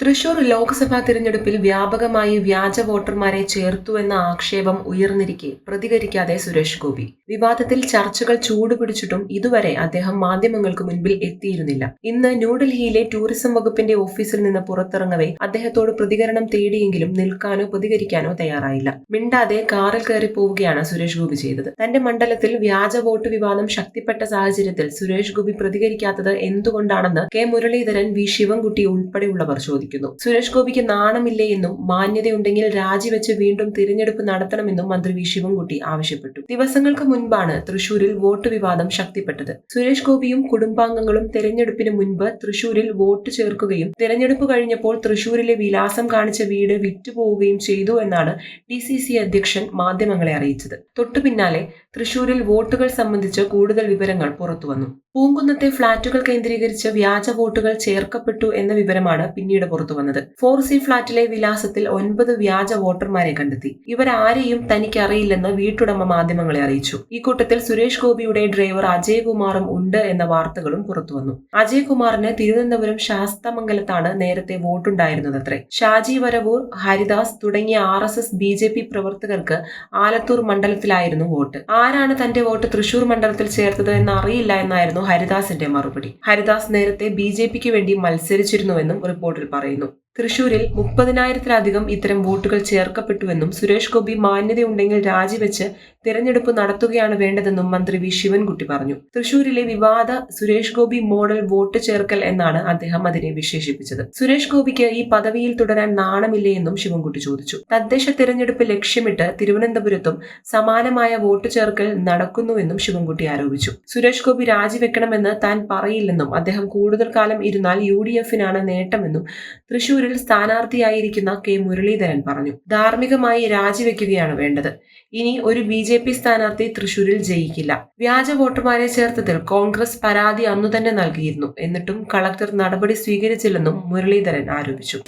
തൃശൂർ ലോക്സഭാ തിരഞ്ഞെടുപ്പിൽ വ്യാപകമായി വ്യാജ വോട്ടർമാരെ ചേർത്തു എന്ന ആക്ഷേപം ഉയർന്നിരിക്കെ പ്രതികരിക്കാതെ സുരേഷ് ഗോപി. വിവാദത്തിൽ ചർച്ചകൾ ചൂടുപിടിച്ചിട്ടും ഇതുവരെ അദ്ദേഹം മാധ്യമങ്ങൾക്ക് മുൻപിൽ എത്തിയിരുന്നില്ല. ഇന്ന് ന്യൂഡൽഹിയിലെ ടൂറിസം വകുപ്പിന്റെ ഓഫീസിൽ നിന്ന് പുറത്തിറങ്ങവേ അദ്ദേഹത്തോട് പ്രതികരണം തേടിയെങ്കിലും നിൽക്കാനോ പ്രതികരിക്കാനോ തയ്യാറായില്ല. മിണ്ടാതെ കാറിൽ കയറി പോവുകയാണ് സുരേഷ് ഗോപി ചെയ്തത്. തന്റെ മണ്ഡലത്തിൽ വ്യാജ വോട്ട് വിവാദം ശക്തിപ്പെട്ട സാഹചര്യത്തിൽ സുരേഷ് ഗോപി പ്രതികരിക്കാത്തത് എന്തുകൊണ്ടാണെന്ന് കെ മുരളീധരൻ വി. ശിവൻകുട്ടി ഉൾപ്പെടെയുള്ളവർ ചോദിക്കുന്നു സുരേഷ് ഗോപിക്ക് നാണമില്ലേ എന്നും മാന്യതയുണ്ടെങ്കിൽ രാജിവെച്ച് വീണ്ടും തിരഞ്ഞെടുപ്പ് നടത്തണമെന്നും മന്ത്രി വി. ശിവൻകുട്ടി ആവശ്യപ്പെട്ടു. ദിവസങ്ങൾക്ക് മുൻപാണ് തൃശൂരിൽ വോട്ട് വിവാദം ശക്തിപ്പെട്ടത്. സുരേഷ് ഗോപിയും കുടുംബാംഗങ്ങളും തെരഞ്ഞെടുപ്പിന് മുൻപ് തൃശൂരിൽ വോട്ട് ചേർക്കുകയും തെരഞ്ഞെടുപ്പ് കഴിഞ്ഞപ്പോൾ തൃശൂരിലെ വിലാസം കാണിച്ച വീട് വിറ്റുപോവുകയും ചെയ്തു എന്നാണ് ഡി സി സി അധ്യക്ഷൻ മാധ്യമങ്ങളെ അറിയിച്ചത്. തൊട്ടു പിന്നാലെ തൃശൂരിൽ വോട്ടുകൾ സംബന്ധിച്ച് കൂടുതൽ വിവരങ്ങൾ പുറത്തുവന്നു. പൂങ്കുന്നത്തെ ഫ്ളാറ്റുകൾ കേന്ദ്രീകരിച്ച് വ്യാജ വോട്ടുകൾ ചേർക്കപ്പെട്ടു എന്ന വിവരമാണ് പിന്നീട് പുറത്തുവന്നത് ഫോർ സി ഫ്ളാറ്റിലെ വിലാസത്തിൽ ഒൻപത് വ്യാജ വോട്ടർമാരെ കണ്ടെത്തി. ഇവരാരെയും തനിക്ക് അറിയില്ലെന്ന് വീട്ടുടമ മാധ്യമങ്ങളെ അറിയിച്ചു. ഈ കൂട്ടത്തിൽ സുരേഷ് ഗോപിയുടെ ഡ്രൈവർ അജയ്കുമാറും ഉണ്ട് എന്ന വാർത്തകളും പുറത്തുവന്നു അജയ്കുമാറിന് തിരുവനന്തപുരം ശാസ്തമംഗലത്താണ് നേരത്തെ വോട്ടുണ്ടായിരുന്നതത്രേ. ഷാജി വരവൂർ ഹരിദാസ് തുടങ്ങിയ R S S B J P പ്രവർത്തകർക്ക് ആലത്തൂർ മണ്ഡലത്തിലായിരുന്നു വോട്ട്. ആരാണ് തന്റെ വോട്ട് തൃശൂർ മണ്ഡലത്തിൽ ചേർത്തത് എന്ന് അറിയില്ല എന്നായിരുന്നു ഹരിദാസിന്റെ മറുപടി. ഹരിദാസ് നേരത്തെ ബി ജെ പിക്ക് വേണ്ടി മത്സരിച്ചിരുന്നുവെന്നും റിപ്പോർട്ടിൽ പറയുന്നു. തൃശൂരിൽ മുപ്പതിനായിരത്തിലധികം ഇത്തരം വോട്ടുകൾ ചേർക്കപ്പെട്ടുവെന്നും സുരേഷ് ഗോപി മാന്യതയുണ്ടെങ്കിൽ രാജിവെച്ച് തിരഞ്ഞെടുപ്പ് നടത്തുകയാണ് വേണ്ടതെന്നും മന്ത്രി വി. ശിവൻകുട്ടി പറഞ്ഞു. തൃശൂരിലെ വിവാദ സുരേഷ് ഗോപി മോഡൽ വോട്ട് ചേർക്കൽ എന്നാണ് അദ്ദേഹം അതിനെ വിശേഷിപ്പിച്ചത്. സുരേഷ് ഗോപിക്ക് ഈ പദവിയിൽ തുടരാൻ നാണമില്ലേ എന്നും ശിവൻകുട്ടി ചോദിച്ചു. തദ്ദേശ തിരഞ്ഞെടുപ്പ് ലക്ഷ്യമിട്ട് തിരുവനന്തപുരത്തും സമാനമായ വോട്ട് ചേർക്കൽ നടക്കുന്നുവെന്നും ശിവൻകുട്ടി ആരോപിച്ചു. സുരേഷ് ഗോപി രാജിവെക്കണമെന്ന് താൻ പറയില്ലെന്നും അദ്ദേഹം കൂടുതൽ കാലം ഇരുന്നാൽ യു ഡി എഫിനാണ് നേട്ടമെന്നും തൃശൂരിൽ സ്ഥാനാർത്ഥിയായിരിക്കുന്ന കെ. മുരളീധരൻ പറഞ്ഞു. ധാർമ്മികമായി രാജിവെക്കുകയാണ് വേണ്ടത്. ഇനി ഒരു ബി. ജെ. പി സ്ഥാനാർത്ഥി തൃശൂരിൽ ജയിക്കില്ല. വ്യാജ വോട്ടർമാരെ ചേർത്തതിൽ കോൺഗ്രസ് പരാതി അന്നു തന്നെ നൽകിയിരുന്നു. എന്നിട്ടും കളക്ടർ നടപടി സ്വീകരിച്ചില്ലെന്നും മുരളീധരൻ ആരോപിച്ചു.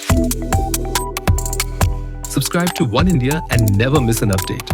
Subscribe to One India and never miss an update.